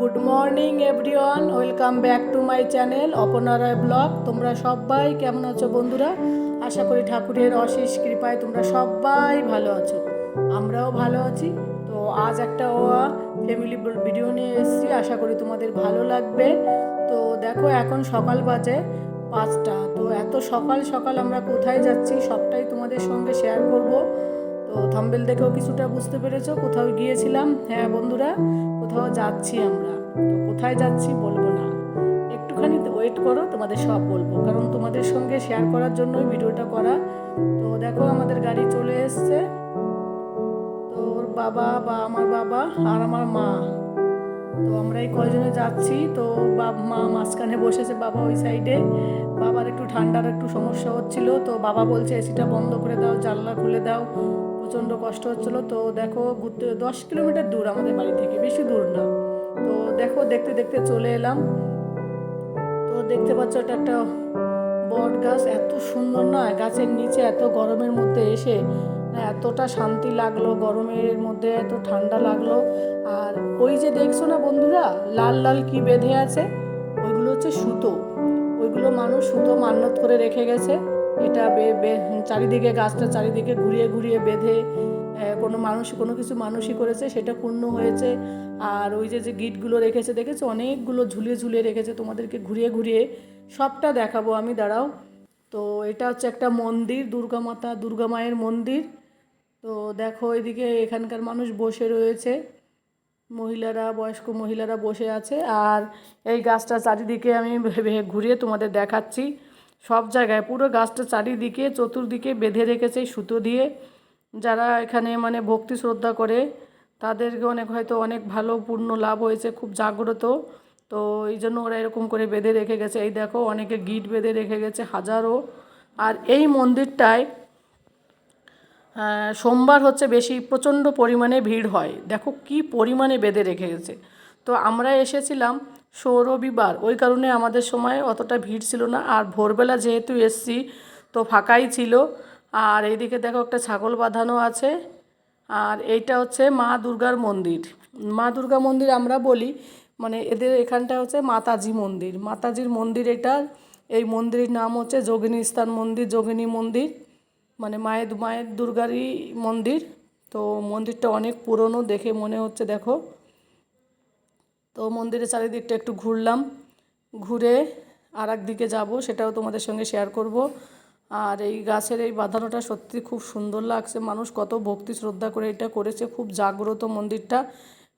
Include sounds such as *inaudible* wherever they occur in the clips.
Good morning everyone welcome back to my channel অপনারয় blog তোমরা সবাই কেমন আছো বন্ধুরা? আশা করি ঠাকুরের অশেষ কৃপায় তোমরা সবাই ভালো আছো। আমরাও ভালো আছি। তো আজ একটা ফ্যামিলি ভিডিও নিয়ে এসেছি। আশা করি তোমাদের ভালো লাগবে। তো দেখো, এখন সকাল বাজে পাঁচটা। তো এত সকাল সকাল আমরা কোথায় যাচ্ছি সবটাই তোমাদের সঙ্গে শেয়ার করব। তো থাম্বেল দেখেও কিছুটা বুঝতে পেরেছ কোথাও গিয়েছিলাম। হ্যাঁ বন্ধুরা কোথাও যাচ্ছি আমরা, তো কোথায় যাচ্ছি বলব না। একটুখানি ওয়েট করো, তোমাদের সব বলব। কারণ তোমাদের সঙ্গে শেয়ার করার জন্যই ভিডিওটা করা। তো দেখো আমাদের গাড়ি চলে এসছে। তো ওর বাবা বা আমার বাবা আর আমার মা। তো আমরা এই কয়জনে যাচ্ছি, তো বাপ মা মাঝখানে বসেছে বাবা ওই সাইডে বাবার একটু ঠান্ডার একটু সমস্যা হচ্ছিল, তো বাবা বলছে এসিটা বন্ধ করে দাও, জানলা খুলে দাও। প্রচণ্ড কষ্ট হচ্ছিল। তো দেখো, ঘুরতে দশ কিলোমিটার দূর আমাদের বাড়ি থেকে, বেশি দূর না। তো দেখো, দেখতে দেখতে চলে এলাম। তো দেখতে পাচ্ছ, এটা একটা বট গাছ। এত সুন্দর না, গাছের নিচে এত গরমের মধ্যে এসে এতটা শান্তি লাগল, গরমের মধ্যে এত ঠান্ডা লাগল। আর ওই যে দেখছ না বন্ধুরা, লাল লাল কি বেঁধে আছে? ওইগুলো হচ্ছে সুতো। ওইগুলো মানুষ সুতো মান্নত করে রেখে গেছে। এটা চারিদিকে গাছটা চারিদিকে ঘুরিয়ে ঘুরিয়ে বেঁধে কোনো মানুষ, কোনো কিছু মানুষই করেছে, সেটা পূর্ণ হয়েছে। আর ওই যে যে গিটগুলো রেখেছে, দেখেছ? অনেকগুলো ঝুলিয়ে ঝুলিয়ে রেখেছে, তোমাদেরকে ঘুরিয়ে ঘুরিয়ে সবটা দেখাবো আমি, দাঁড়াও। তো এটা হচ্ছে একটা মন্দির, দুর্গা মাতা, দুর্গা মায়ের মন্দির। তো দেখো, এদিকে এখানকার মানুষ বসে রয়েছে। মহিলারা, বয়স্ক মহিলারা বসে আছে। আর এই গাছটা চারিদিকে আমি ঘুরিয়ে তোমাদের দেখাচ্ছি। সব জায়গায় পুরো গাছটা চারিদিকে, চতুর্দিকে বেঁধে রেখেছে সুতো দিয়ে। যারা এখানে মানে ভক্তি শ্রদ্ধা করে, তাদেরকে অনেক হয়তো অনেক ভালো পূর্ণ লাভ হয়েছে, খুব জাগ্রত। তো এই জন্য ওরা এরকম করে বেঁধে রেখে গেছে। এই দেখো, অনেকে গিট বেঁধে রেখে গেছে, হাজারো। আর এই মন্দিরটায় সোমবার হচ্ছে বেশি প্রচণ্ড পরিমাণে ভিড় হয়। দেখো কি পরিমাণে বেঁধে রেখে গেছে। তো আমরা এসেছিলাম সৌর রবিবার ওই কারণে আমাদের সময় অতটা ভিড় ছিল না। আর ভোরবেলা যেহেতু এসছি, তো ফাঁকাই ছিল। আর এইদিকে দেখো একটা ছাগল বাঁধানো আছে। আর এইটা হচ্ছে মা দুর্গার মন্দির। মা দুর্গা মন্দির আমরা বলি মানে এদের এখানটা হচ্ছে মাতাজি মন্দির। মাতাজির মন্দির এটা। এই মন্দিরের নাম হচ্ছে যোগিনী স্থান মন্দির, যোগিনী মন্দির। মানে মায়ের মায়ের দুর্গারই মন্দির। তো মন্দিরটা অনেক পুরনো দেখে মনে হচ্ছে, দেখো। তো মন্দিরের চারিদিকটা একটু ঘুরলাম। ঘুরে আর দিকে যাব, সেটাও তোমাদের সঙ্গে শেয়ার করব। আর এই গাছের এই বাঁধানোটা সত্যি খুব সুন্দর লাগছে। মানুষ কত ভক্তি শ্রদ্ধা করে এটা করেছে, খুব জাগ্রত মন্দিরটা।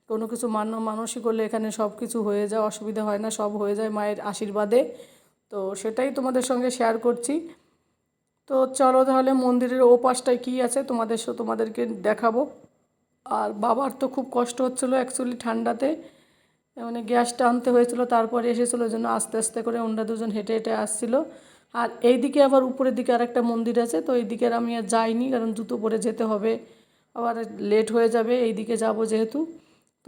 কোনো কিছু মান মানসিক করলে এখানে সব কিছু হয়ে যায়, অসুবিধা হয় না, সব হয়ে যায় মায়ের আশীর্বাদে। তো সেটাই তোমাদের সঙ্গে শেয়ার করছি। তো চলো তাহলে মন্দিরের ও পাশটায় কী আছে তোমাদের তোমাদেরকে দেখাবো। আর বাবার তো খুব কষ্ট হচ্ছিল অ্যাকচুয়ালি ঠান্ডাতে। মানে গ্যাসটা আনতে হয়েছিল, তারপরে এসেছিল জন্য আস্তে আস্তে করে ওনারা দুজন হেঁটে হেঁটে আসছিল। আর এইদিকে আবার উপরের দিকে আর একটা মন্দির আছে, তো এই দিকে আর আমি আর যাইনি, কারণ জুতো পরে যেতে হবে। আবার লেট হয়ে যাবে এই দিকে যাব যেহেতু।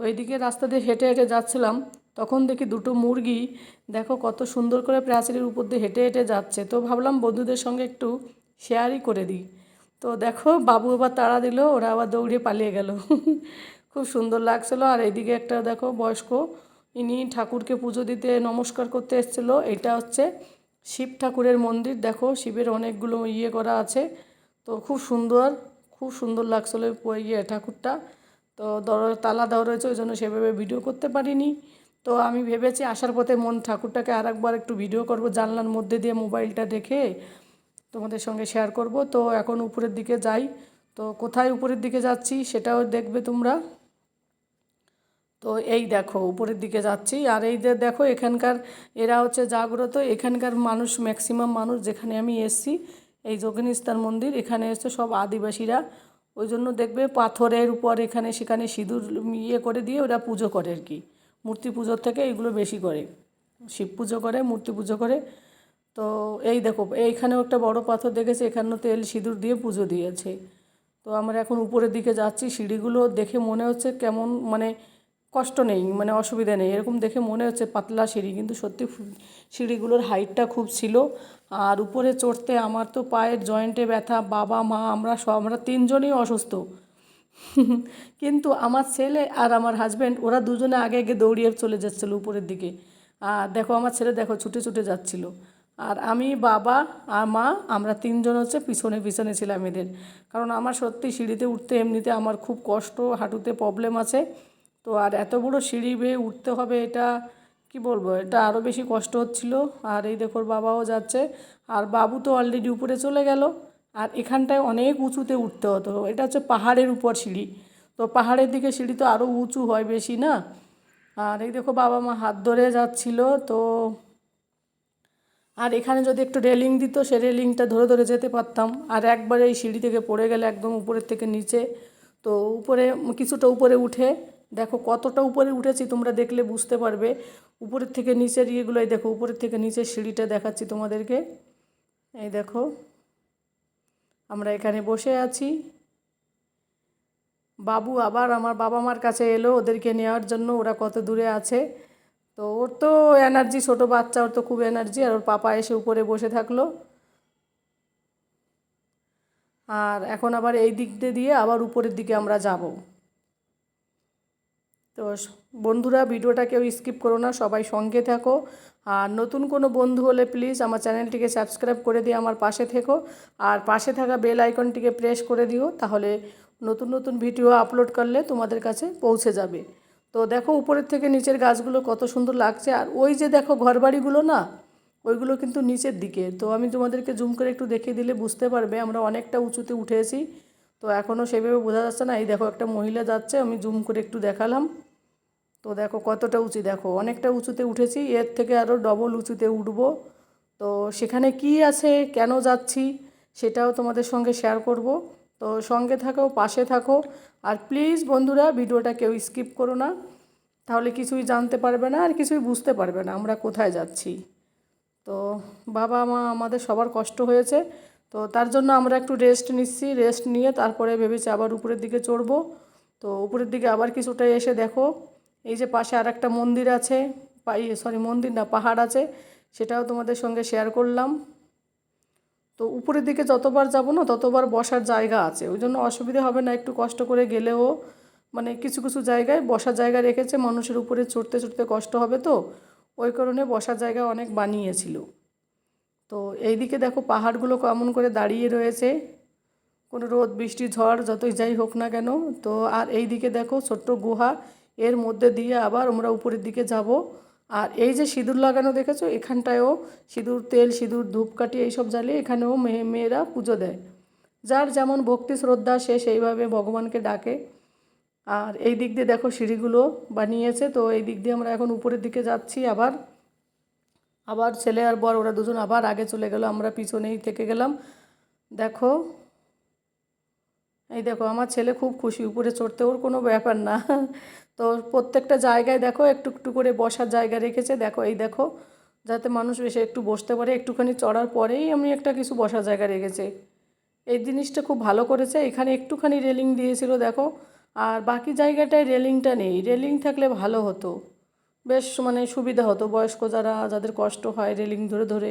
তো এইদিকে রাস্তা দিয়ে হেঁটে হেঁটে যাচ্ছিলাম, তখন দেখি দুটো মুরগি, দেখো কত সুন্দর করে প্রাচীরের উপর দিয়ে হেঁটে হেঁটে যাচ্ছে। তো ভাবলাম বন্ধুদের সঙ্গে একটু শেয়ারই করে দিই। তো দেখো বাবু আবার তাড়া দিল, ওরা আবার দৌড়ে পালিয়ে গেল। খুব সুন্দর লাগছিল। আর এইদিকে একটা দেখো বয়স্ক, ইনি ঠাকুরকে পুজো দিতে নমস্কার করতে এসেছিল। এটা হচ্ছে শিব ঠাকুরের মন্দির। দেখো শিবের অনেকগুলো ইয়ে করা আছে। তো খুব সুন্দর খুব সুন্দর লাগছিল ইয়ে ঠাকুরটা। তো দর, তালা দেওয়া রয়েছে, ওই জন্য সেভাবে ভিডিও করতে পারিনি। তো আমি ভেবেছি আসার পথে মন ঠাকুরটাকে আর একবার একটু ভিডিও করব, জানলার মধ্যে দিয়ে মোবাইলটা দেখে তোমাদের সঙ্গে শেয়ার করব। তো এখন উপরের দিকে যাই। তো কোথায় উপরের দিকে যাচ্ছি সেটাও দেখবে তোমরা। তো এই দেখো, উপরের দিকে যাচ্ছি। আর এই যে দেখো, এখানকার এরা হচ্ছে জাগ্রত। এখানকার মানুষ ম্যাক্সিমাম মানুষ যেখানে আমি এসছি, এই যোগিনীস্তান মন্দির, এখানে এসছে সব আদিবাসীরা। ওই জন্য দেখবে পাথরের উপর এখানে সেখানে সিঁদুর ইয়ে করে দিয়ে ওরা পুজো করে আর কি। মূর্তি পুজোর থেকে এগুলো বেশি করে। শিব পুজো করে, মূর্তি পুজো করে। তো এই দেখো, এইখানেও একটা বড় পাথর দেখেছে, এখানেও তেল, সিঁদুর দিয়ে পুজো দিয়েছে। তো আমরা এখন উপরের দিকে যাচ্ছি, সিঁড়িগুলো দেখে মনে হচ্ছে কেমন মানে কষ্ট নেই মানে অসুবিধা নেই। এরকম দেখে মনে হচ্ছে পাতলা সিঁড়ি, কিন্তু সত্যি সিঁড়িগুলোর হাইটটা খুব ছিল। আর উপরে চড়তে আমার তো পায়ের জয়েন্টে ব্যথা, বাবা, মা, আমরা সব আমরা তিনজনই অসুস্থ। *laughs* কিন্তু আমার ছেলে আর আমার হাজব্যান্ড ওরা দুজনে আগে আগে দৌড়িয়ে চলে যাচ্ছিল উপরের দিকে। আর দেখো, আমার ছেলে দেখো, ছুটে ছুটে যাচ্ছিল। আর আমি, বাবা আর মা, আমরা তিনজন হচ্ছে পিছনে পিছনে ছিলাম এদের। কারণ আমার সত্যি সিঁড়িতে উঠতে এমনিতে আমার খুব কষ্ট, হাঁটুতে প্রবলেম আছে। তো আর এত বড় সিঁড়ি বেয়ে উঠতে হবে এটা কি বলব? এটা আরও বেশি কষ্ট হচ্ছিল। আর এই দেখো বাবাও যাচ্ছে। আর বাবু তো অলরেডি উপরে চলে গেল। আর এখানটায় অনেক উঁচুতে উঠতে হতো। এটা হচ্ছে পাহাড়ের উপর সিঁড়ি। তো পাহাড়ের দিকে সিঁড়ি তো আরও উঁচু হয় বেশি না? আর এই দেখো বাবা মা হাত ধরে যাচ্ছিল। তো আর এখানে যদি একটু রেলিং দিত, সে রেলিংটা ধরে ধরে যেতে পারতাম। আর একবারে এই সিঁড়ি থেকে পড়ে গেলে একদম উপরের থেকে নিচে। তো উপরে, কিছুটা উপরে উঠে দেখো কতটা উপরে উঠেছি, তোমরা দেখলে বুঝতে পারবে। উপরের থেকে নিচের ইয়েগুলোই দেখো, উপরের থেকে নিচের সিঁড়িটা দেখাচ্ছি তোমাদেরকে। এই দেখো, আমরা এখানে বসে আছি। বাবু আবার আমার বাবা মার কাছে এলো, ওদেরকে নেওয়ার জন্য, ওরা কত দূরে আছে। তো ওর তো এনার্জি ছোটো বাচ্চা, ওর তো খুব এনার্জি আর ওর পাপা এসে উপরে বসে থাকল। আর এখন আবার এই দিক দিয়ে দিয়ে আবার উপরের দিকে আমরা যাব। তো বন্ধুরা ভিডিওটা কেউ স্কিপ করো না, সবাই সঙ্গে থাকো। আর নতুন কোনো বন্ধু হলে প্লিজ আমার চ্যানেলটিকে সাবস্ক্রাইব করে দিয়ে আমার পাশে থেকো। আর পাশে থাকা বেল আইকনটিকে প্রেস করে দিও, তাহলে নতুন নতুন ভিডিও আপলোড করলে তোমাদের কাছে পৌঁছে যাবে। তো দেখো উপরের থেকে নিচের গাছগুলো কত সুন্দর লাগছে, আর ওই যে দেখো ঘরবাড়িগুলো না, ওইগুলো কিন্তু নিচের দিকে। তো আমি তোমাদেরকে জুম করে একটু দেখিয়ে দিলে বুঝতে পারবে, আমরা অনেকটা উঁচুতে উঠেছি। তো এখনও সেভাবে বোঝা যাচ্ছে না, এই দেখো একটা মহিলা যাচ্ছে, আমি জুম করে একটু দেখালাম। তো দেখো কতটা উঁচু, দেখো অনেকটা উঁচুতে উঠেছি, এর থেকে আরও ডবল উঁচুতে উঠব। তো সেখানে কি আছে, কেন যাচ্ছি, সেটাও তোমাদের সঙ্গে শেয়ার করব। তো সঙ্গে থাকো, পাশে থাকো। আর প্লিজ বন্ধুরা, ভিডিওটা কেউ স্কিপ করো না। তাহলে কিছুই জানতে পারবে না আর কিছুই বুঝতে পারবে না আমরা কোথায় যাচ্ছি। তো বাবা, মা আমাদের সবার কষ্ট হয়েছে। তো তার জন্য আমরা একটু রেস্ট নিচ্ছি রেস্ট নিয়ে তারপরে ভেবেছি আবার উপরের দিকে চড়বো। তো উপরের দিকে আবার কিছুটা এসে দেখো। এই যে পাশে আর একটা মন্দির আছে সরি মন্দির না, পাহাড় আছে, সেটাও তোমাদের সঙ্গে শেয়ার করলাম। তো উপরের দিকে যতবার যাব না, ততবার বসার জায়গা আছে, ওই জন্য অসুবিধে হবে না, একটু কষ্ট করে গেলেও। মানে কিছু কিছু জায়গায় বসার জায়গা রেখেছে, মানুষের উপরে চড়তে চড়তে কষ্ট হবে তো, ওই কারণে বসার জায়গা অনেক বানিয়েছিল। তো এই দিকে দেখো পাহাড়গুলো কেমন করে দাঁড়িয়ে রয়েছে, কোনো রোদ, বৃষ্টি, ঝড়, যতই যাই হোক না কেন। তো আর এই দিকে দেখো ছোট্ট গুহা এর মধ্যে দিয়ে আবার আমরা উপরের দিকে যাব। আর এই যে সিঁদুর লাগানো দেখেছ, এখানটায়ও সিঁদুর, তেল, সিঁদুর, ধূপকাঠি এইসব জ্বালিয়ে এখানেও মেয়ে মেয়েরা পুজো দেয়। যার যেমন ভক্তি, শ্রদ্ধা, সে সেইভাবে ভগবানকে ডাকে। আর এই দিক দিয়ে দেখো সিঁড়িগুলো বানিয়েছে, তো এই দিক দিয়ে আমরা এখন উপরের দিকে যাচ্ছি আবার। আবার ছেলে আর বর, ওরা দুজন আবার আগে চলে গেল, আমরা পিছনেই থেকে গেলাম। দেখো এই দেখো, আমার ছেলে খুব খুশি, উপরে চড়তে ওর কোনো ব্যাপার না। তো প্রত্যেকটা জায়গায় দেখো, একটু একটু করে বসার জায়গা রেখেছে। দেখো, এই দেখো, যাতে মানুষ এসে একটু বসতে পারে। একটুখানি চড়ার পরেই আমি একটা কিছু বসার জায়গা রেখেছে। এই জিনিসটা খুব ভালো করেছে। এখানে একটুখানি রেলিং দিয়েছিল, দেখো। আর বাকি জায়গাটায় রেলিংটা নেই। রেলিং থাকলে ভালো হতো। বেশ মানে সুবিধা হতো। বয়স্ক যারা, যাদের কষ্ট হয় রেলিং ধরে ধরে,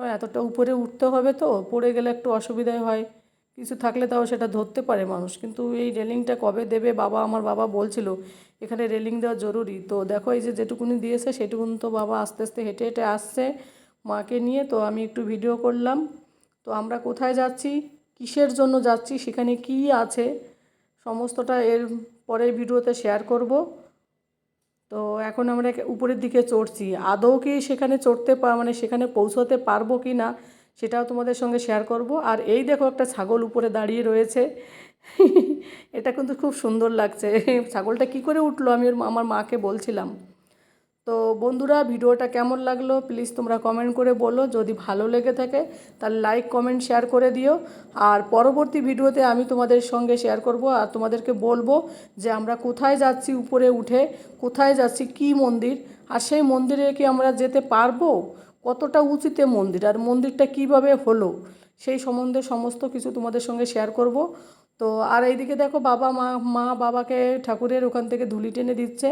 হয় এতটা উপরে উঠতে হবে তো, পড়ে গেলে একটু অসুবিধায় হয়। কিছু থাকলে তাও সেটা ধরতে পারে মানুষ। কিন্তু এই রেলিংটা কবে দেবে? বাবা, আমার বাবা বলছিল, এখানে রেলিং দেওয়া জরুরি। তো দেখো, এই যে যেটুকুনি দিয়েছে, সেটুকুন তো বাবা আস্তে আস্তে হেঁটে হেঁটে আসছে মাকে নিয়ে। তো আমি একটু ভিডিও করলাম। তো আমরা কোথায় যাচ্ছি? কিসের জন্য যাচ্ছি? সেখানে কী আছে? সমস্তটা এর পরের ভিডিওতে শেয়ার করব। তো এখন আমরা উপরের দিকে চড়ছি। আদৌ কি সেখানে চড়তে পা মানে সেখানে পৌঁছতে পারব কি না? সেটাও তোমাদের সঙ্গে শেয়ার করব। আর এই দেখো একটা ছাগল উপরে দাঁড়িয়ে রয়েছে। এটা কিন্তু খুব সুন্দর লাগছে। ছাগলটা কি করে উঠল আমি আমার মাকে বলছিলাম। তো বন্ধুরা, ভিডিওটা কেমন লাগল? প্লিজ তোমরা কমেন্ট করে বলো। যদি ভালো লেগে থাকে, তাহলে লাইক কমেন্ট শেয়ার করে দিও। আর পরবর্তী ভিডিওতে আমি তোমাদের সঙ্গে শেয়ার করব আর তোমাদেরকে বলব যে আমরা কোথায় যাচ্ছি উপরে উঠে, কোথায় যাচ্ছি, কি মন্দির? আর সেই মন্দিরে কি আমরা যেতে পারব? কতটা উঁচুতে মন্দির আর মন্দিরটা কীভাবে হলো সেই সম্বন্ধে সমস্ত কিছু তোমাদের সঙ্গে শেয়ার করব। তো আর এইদিকে দেখো বাবা, মা মা বাবাকে ঠাকুরের ওখান থেকে ধুলি টেনে দিচ্ছে।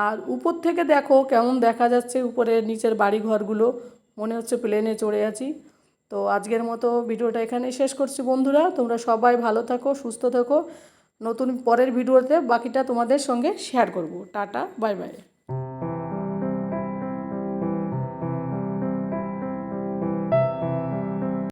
আর উপর থেকে দেখো কেমন দেখা যাচ্ছে উপরে নিচের বাড়ি ঘরগুলো মনে হচ্ছে প্লেনে চড়ে আছি। তো আজকের মতো ভিডিওটা এখানে শেষ করছি বন্ধুরা। তোমরা সবাই ভালো থাকো, সুস্থ থাকো। নতুন পরের ভিডিওতে বাকিটা তোমাদের সঙ্গে শেয়ার করব। Tata bye bye